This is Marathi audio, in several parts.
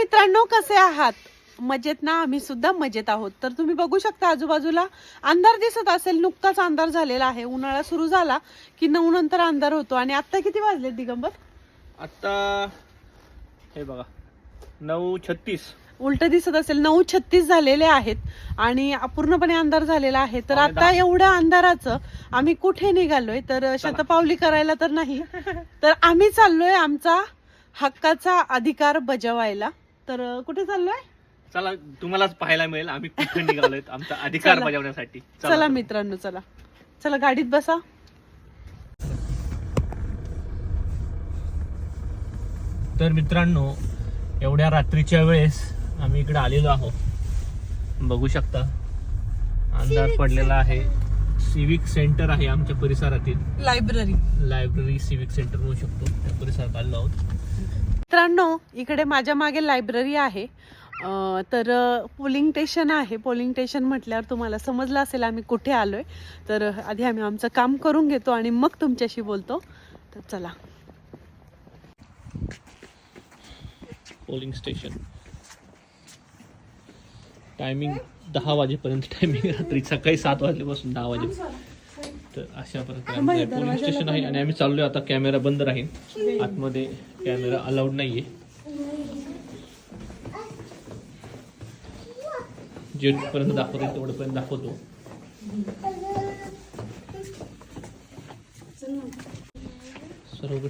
मित्रांनो कसे आहात? मजेत ना? आम्ही सुद्धा मजेत आहोत. तर तुम्ही बघू शकता आजूबाजूला अंधार दिसत असेल नुकताच अंधार झालेला आहे. उन्हाळा सुरू झाला की नऊ नंतर अंधार होतो. आणि आता किती वाजले दिगंबर? आता हे बघा नऊ छत्तीस. उलट दिसत असेल नऊ छत्तीस झालेले आहेत आणि पूर्णपणे अंधार झालेला आहे. तर आता एवढ्या अंधाराचं आम्ही कुठे निघालोय? तर शतपावली करायला तर नाही. तर आम्ही चाललोय आमचा हक्काचा अधिकार बजावायला. तर कुठे चाललोय? चला तुम्हालाच पाहायला मिळेल. आम्ही कुठे निघालोय? आमचा अधिकार. बजावण्यासाठी. चला. मित्रांनो चला. चला गाडीत बसा. तर मित्रांनो एवढ्या रात्रीच्या वेळेस आम्ही इकडे आलेलो आहोत. बघू शकता. अंधार पडलेला आहे. सिविक सेंटर आहे आमच्या परिसरातील. लायब्ररी लायब्ररी सिविक सेंटर म्हणू शकतो. त्या परिसरात आलेलो आहोत. मित्रांनो इकडे माझ्या मागे लायब्ररी आहे. तर पोलिंग स्टेशन आहे. पोलिंग स्टेशन म्हटल्यावर तुम्हाला समजलं असेल आम्ही कुठे आलोय. तर आधी आम्ही आमचं काम करून घेतो आणि मग तुमच्याशी बोलतो. तर चला. पोलिंग स्टेशन टायमिंग दहा वाजेपर्यंत टायमिंग रात्री सकाळी सात वाजल्यापासून दहा वाजेपर्यंत. तर अशा प्रकारे पोलिंग स्टेशन आहे आणि आम्ही चाललोय आता कॅमेरा बंद राहील. आतमध्ये कॅमेरा अलाउड नाहीये. जेटपर्यंत दाखवतो तेवढंपर्यंत दाखवतो. सर्व.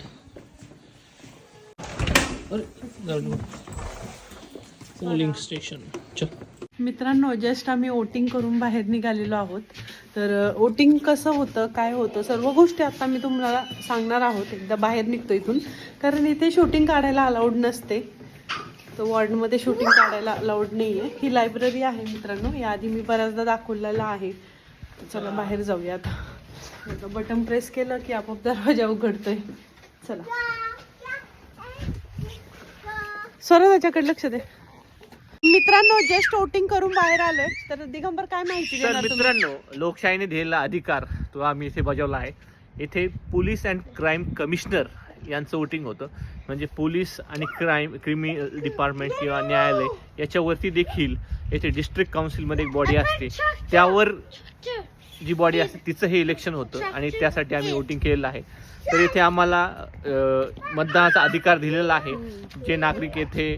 Polling station. चल. मित्रांनो जस्ट आम्ही वोटिंग करून बाहेर निघालेलो आहोत. तर वोटिंग कसं होतं काय होतं सर्व गोष्टी आता मी तुम्हाला सांगणार आहोत. एकदा बाहेर निघतो इथून. कारण इथे शूटिंग काढायला अलाउड नसते. तर वॉर्डमध्ये शूटिंग काढायला अलाउड नाही आहे ही लायब्ररी आहे मित्रांनो. याआधी मी बऱ्याचदा दाखवलेलं आहे. चला बाहेर जाऊया आता. बटन प्रेस केलं की आपोआप दरवाजा उघडतोय. चला. स्वरा त्याच्याकडे लक्ष दे. मित्रांनो जस्ट वोटिंग करून बाहेर आलोय. तर दिगंबर काय माहिती तर देणार तुम्ही? मित्रांनो लोकशाहीने दिलेला अधिकार तो आम्ही इथे बजावला आहे. इथे पोलीस अँड क्राईम कमिशनर यांचं वोटिंग होतं. म्हणजे पोलीस आणि क्राईम क्रिमी डिपार्टमेंट किंवा न्यायालय याच्यावरती देखील येथे डिस्ट्रिक्ट काउन्सिलमध्ये एक बॉडी असते. त्यावर जी बॉडी असते तिचं हे इलेक्शन होतं आणि त्यासाठी आम्ही वोटिंग केलेलं आहे. तर इथे आम्हाला मतदानाचा अधिकार दिलेला आहे. जे नागरिक येथे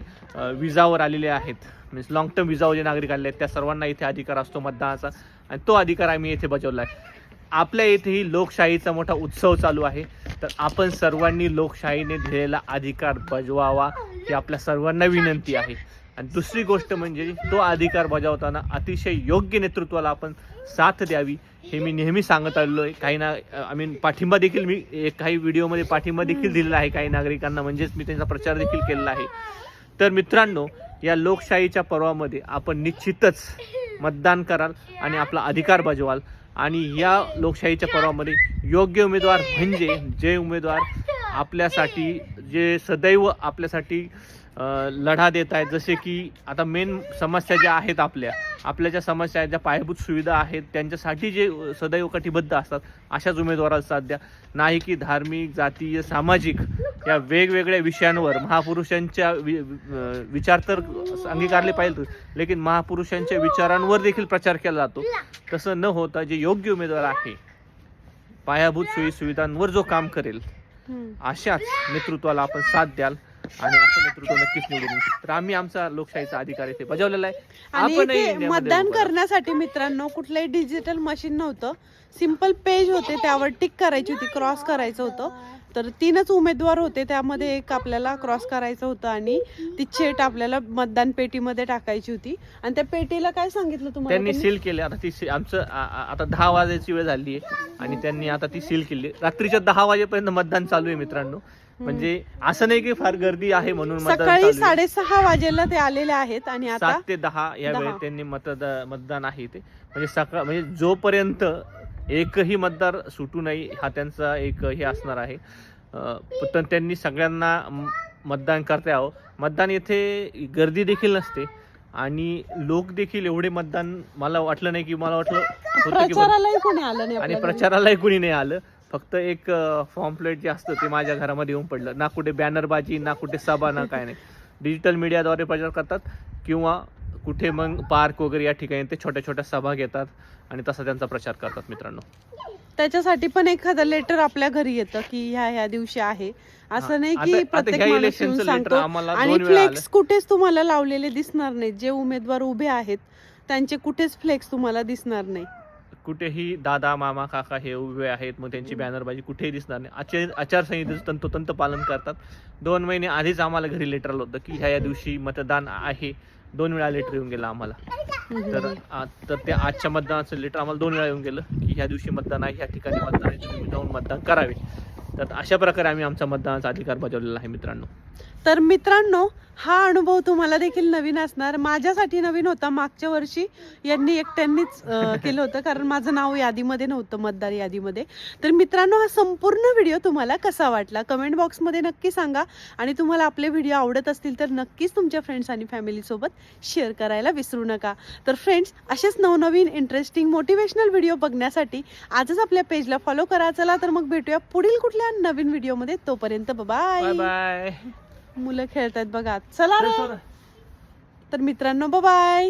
विजावर आलेले आहेत मीन्स लॉंग टर्म विजावर जे नागरिक आलेले आहेत त्या सर्वांना इथे अधिकार असतो मतदानाचा आणि तो अधिकार आम्ही येथे बजावला आहे. आपल्या येथेही लोकशाहीचा मोठा उत्सव चालू आहे. तर आपण सर्वांनी लोकशाहीने दिलेला अधिकार बजवावा ही आपल्या सर्वांना विनंती आहे. आणि दुसरी गोष्ट म्हणजे तो अधिकार बजावताना अतिशय योग्य नेतृत्वाला आपण साथ द्यावी. हे मी नेहमी सांगत आलेलो आहे काही ना आय मीन पाठिंबा देखील मी एक काही व्हिडिओमध्ये पाठिंबा देखील दिलेला आहे काही नागरिकांना म्हणजेच मी त्यांचा प्रचार देखील केलेला आहे. तर मित्रांनो या लोकशाहीच्या पर्वामध्ये आपण निश्चितच मतदान कराल आणि आपला अधिकार बजवाल. आणि या लोकशाहीच्या पर्वामध्ये योग्य उमेदवार म्हणजे जे उमेदवार आपल्यासाठी जे सदैव आपल्यासाठी लढा देत आहेत. जसे की आता मेन समस्या ज्या आहेत आपल्या आपल्या ज्या समस्या आहेत ज्या पायाभूत सुविधा आहेत त्यांच्यासाठी जे सदैव कटिबद्ध असतात अशाच उमेदवाराला साथ द्या नाही की धार्मिक जातीय सामाजिक या वेगवेगळ्या विषयांवर. महापुरुषांच्या वि विचार तर अंगीकारले पाहिजे लेकिन महापुरुषांच्या विचारांवर देखील प्रचार केला जातो. तसं न होता जे योग्य उमेदवार आहे पायाभूत सोयी सुविधांवर जो काम करेल. अशाच नेतृत्वाला आपण साथ द्याल. आणि असं नेतृत्व नक्कीच निवडून. तर आम्ही आमचा लोकशाहीचा अधिकार इथे बजावलेला आहे आणि इथे मतदान. करण्यासाठी मित्रांनो कुठलंही डिजिटल मशीन नव्हतं सिंपल पेज होते त्यावर टिक करायची होती क्रॉस करायचं होतं तर तीनच उमेदवार होते त्यामध्ये एक आपल्याला क्रॉस करायचं होतं आणि ती छेट आपल्याला मतदान पेटीमध्ये टाकायची होती आणि त्या पेटीला काय सांगितलं तुम्हाला त्यांनी? सील केले आता ती seal- आमचं आ- आ- आता दहा वाजायची वेळ झाली आहे आणि त्यांनी आता ती सील केली रात्रीच्या दहा वाजेपर्यंत मतदान चालू आहे मित्रांनो म्हणजे असं नाही की फार गर्दी आहे म्हणून मतदान सकाळी. साडेसहा वाजेला ते आलेले आहेत आणि आता सात ते दहा या. वेळेत त्यांनी मतदा मतदान आहे ते म्हणजे सकाळ म्हणजे जोपर्यंत एकही मतदार सुटू नये हा त्यांचा एक हे असणार आहे पण त्यांनी सगळ्यांना मतदान करता यावं मतदान येथे गर्दी देखील नसते आणि लोक देखील एवढे मतदान मला वाटलं नाही की मला वाटलं नाही आणि. प्रचारालाही कुणी नाही आलं फक्त एक फॉर्मप्लेट जे असतं ते माझ्या घरामध्ये येऊन पडलं. ना कुठे बॅनरबाजी ना कुठे सभा ना काय नाही. डिजिटल मीडियाद्वारे प्रचार करतात किंवा कुठे मग पार्क वगैरे या ठिकाणी ते छोट्या छोट्या सभा घेतात आणि तसा त्यांचा प्रचार करतात मित्रांनो. त्याच्यासाठी पण एखादं लेटर आपल्या घरी येतं की ह्या ह्या दिवशी आहे. असं नाही की प्रत्येक माणूस येऊन सांगतो. आणि फ्लेक्स कुठेच तुम्हाला लावलेले दिसणार नाहीत. जे उमेदवार उभे आहेत त्यांचे कुठेच फ्लेक्स तुम्हाला दिसणार नाही. कुठेही दादा मामा काका हे उभे आहेत मग त्यांची बॅनरबाजी कुठेही दिसणार नाही. आचार आचारसंहितेचं तंतोतंत पालन करतात. दोन महिने आधीच आम्हाला घरी लेटर आलं होतं की ह्या या दिवशी मतदान आहे. दोन वेळा लेटर येऊन गेलं आम्हाला. तर तर त्या आजच्या मतदानाचं लेटर आम्हाला दोन वेळा येऊन गेलं की ह्या दिवशी मतदान आहे ह्या ठिकाणी मतदान आहे तुम्ही जाऊन मतदान करावे. तर अशा प्रकारे आम्ही आमचा मतदानाचा अधिकार बजावलेला आहे मित्रांनो. तर मित्रांनो हा अनुभव तुम्हाला देखील नवीन असणार. माझ्यासाठी नवीन होता. मागच्या वर्षी यांनी एकट्यांनीच केलं होतं. कारण माझं नाव यादीमध्ये नव्हतं मतदार यादीमध्ये. तर मित्रांनो हा संपूर्ण व्हिडिओ तुम्हाला कसा वाटला? कमेंट बॉक्समध्ये नक्की सांगा. आणि तुम्हाला आपले व्हिडिओ आवडत असतील तर नक्कीच तुमच्या फ्रेंड्स आणि फॅमिलीसोबत शेअर करायला विसरू नका. तर फ्रेंड्स असेच नवनवीन इंटरेस्टिंग मोटिवेशनल व्हिडिओ बघण्यासाठी आजच आपल्या पेजला फॉलो करा. चला तर मग भेटूया पुढील कुठल्या नवीन व्हिडिओमध्ये तोपर्यंत बाय बाय मुलं खेळतात बघा. चला रे. तर मित्रांनो बाय